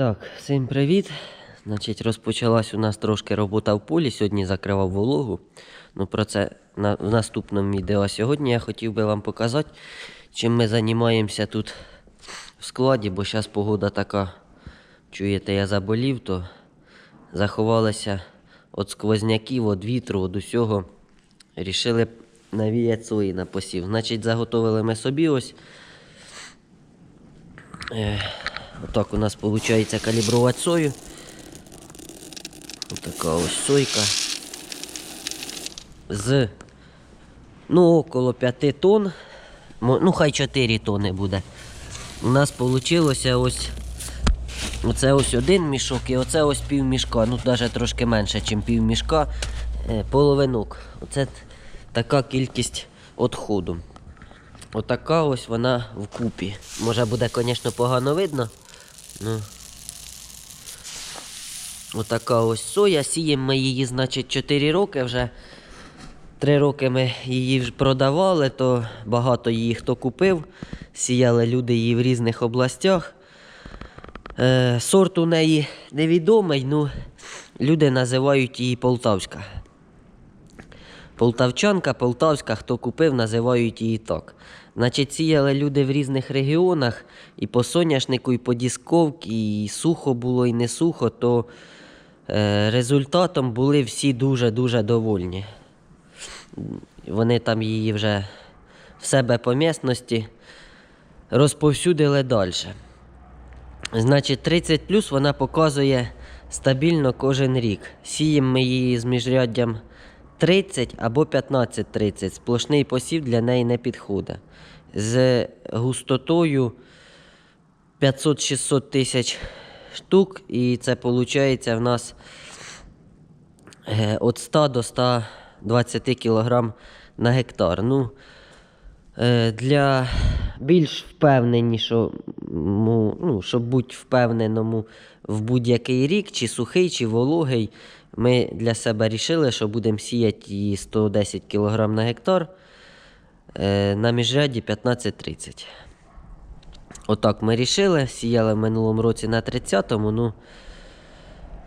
Так, всім привіт. Значить, розпочалась у нас трошки робота в полі. Сьогодні закривав вологу. Ну, про це на, в наступному відео. Сьогодні я хотів би вам показати, чим ми займаємося тут в складі, бо зараз погода така, чуєте, я заболів, то заховалися від сквозняків, від вітру, від усього. Рішили навіяти сої на посів. Значить, заготовили ми собі ось. Отак у нас виходить калібрувати сою. Отака ось сойка. З ну, около 5 тонн. Ну, хай 4 тонни буде. У нас вийшло ось. Оце ось один мішок і оце ось пів мішка. Ну, навіть трошки менше, ніж пів мішка. Е, половинок. Оце така кількість відходу. Отака ось вона вкупі. Може буде, звісно, погано видно. Ну. Отака ось соя. Сіємо ми її, значить, 4 роки вже. Три роки ми її вже продавали, то багато її хто купив. Сіяли люди її в різних областях. Е, сорт у неї невідомий, ну люди називають її Полтавська. Полтавчанка, Полтавська, хто купив, називають її так. Значить, сіяли люди в різних регіонах, і по соняшнику, і по дісковці, і сухо було, і не сухо, то е, результатом були всі дуже-дуже довольні. Вони там її вже в себе по місності розповсюдили далі. Значить, 30 плюс вона показує стабільно кожен рік. Сіємо ми її з міжряддям 30 або 15-30. Сплошний посів для неї не підходить. З густотою 500-600 тисяч штук, і це виходить в нас е, від 100 до 120 кг на гектар. Ну, Е, Для більш впевненішого, ну, щоб бути впевненому в будь-який рік, чи сухий, чи вологий, ми для себе рішили, що будемо сіяти її 110 кг на гектар е, на міжряді 15-30. Отак ми рішили. Сіяли в минулому році на 30-му. Ну,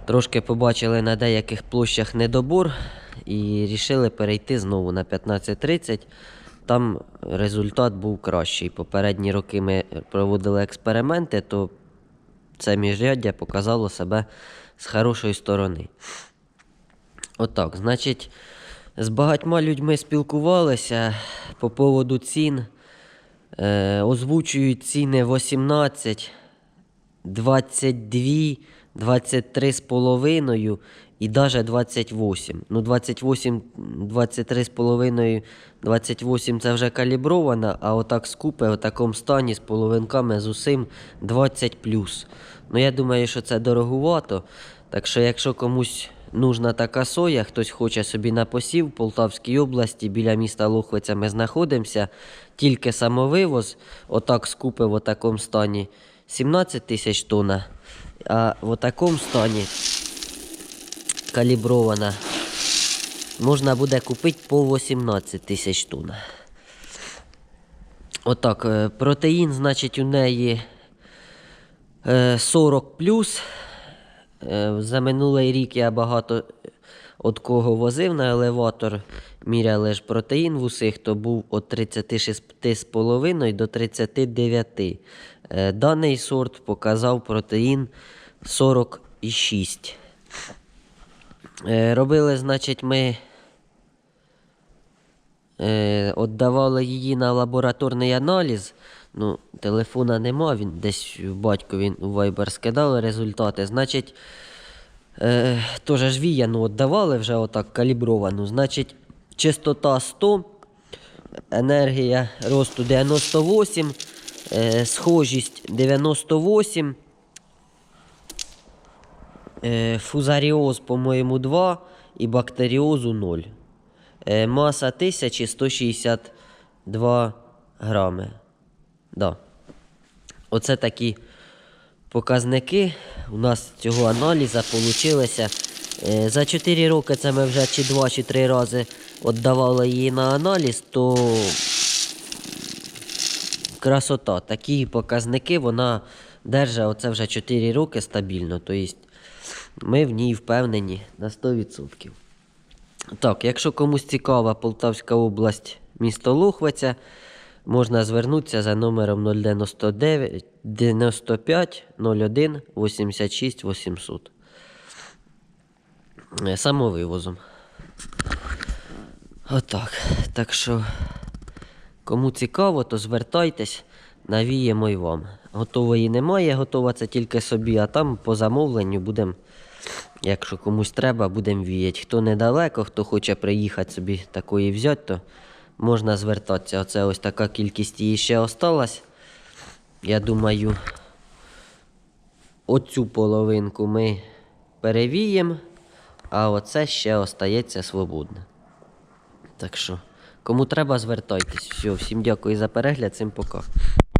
Трошки побачили на деяких площах недобор і рішили перейти знову на 15-30. Там результат був кращий. Попередні роки ми проводили експерименти, то це міжряддя показало себе з хорошої сторони. Отак, значить, з багатьма людьми спілкувалися по поводу цін. Е, озвучують ціни 18, 22, 23 з половиною і навіть 28. Ну, 28, 23 з половиною, 28 це вже калібрована, а отак скупи в такому стані з половинками з усім 20 плюс. Ну, я думаю, що це дорогувато. Так що, якщо комусь нужна така соя, хтось хоче собі на посів в Полтавській області, біля міста Лохвиця ми знаходимося, тільки самовивоз, отак скупи в такому стані 17 тисяч тонн, а в такому стані калібрована можна буде купити по 18 тисяч тонн. Отак, е, протеїн, значить, у неї е, 40 плюс. Е, За минулий рік я багато від кого возив на елеватор. Міряли ж протеїн в усіх, то був від 36,5 до 39. Е, Даний сорт показав протеїн 46. Е, Робили, значить, ми е, віддавали її на лабораторний аналіз. Ну, телефона нема, він десь в батько він у Viber скидали результати. Значить, е, теж ж віяну віддавали вже отак калібровану. Значить, частота 100, енергія росту 98, е, схожість 98. Е, фузаріоз, по-моєму, 2 і бактеріозу 0. Е, маса 1162 грами. Да. Оце такі показники у нас цього аналізу получилися. Е, За 4 роки це ми вже чи 2 чи 3 рази віддавали її на аналіз, то красота. Такі показники вона держа оце вже 4 роки стабільно. Тобто ми в ній впевнені на 100%. Так, якщо комусь цікава Полтавська область, місто Лухвиця, можна звернутися за номером 099 95 01 86 800. Е, Самовивозом. Отак. Так що, кому цікаво, то звертайтесь, навіємо й вам. Готової немає, готова це тільки собі, а там по замовленню будемо, якщо комусь треба, будемо віяти. Хто недалеко, хто хоче приїхати собі такої взяти, то можна звертатися. Оце ось така кількість її ще осталась. Я думаю, оцю половинку ми перевіємо, а оце ще остається свободне. Так що, кому треба, звертайтесь. Все, всім дякую за перегляд, всім пока.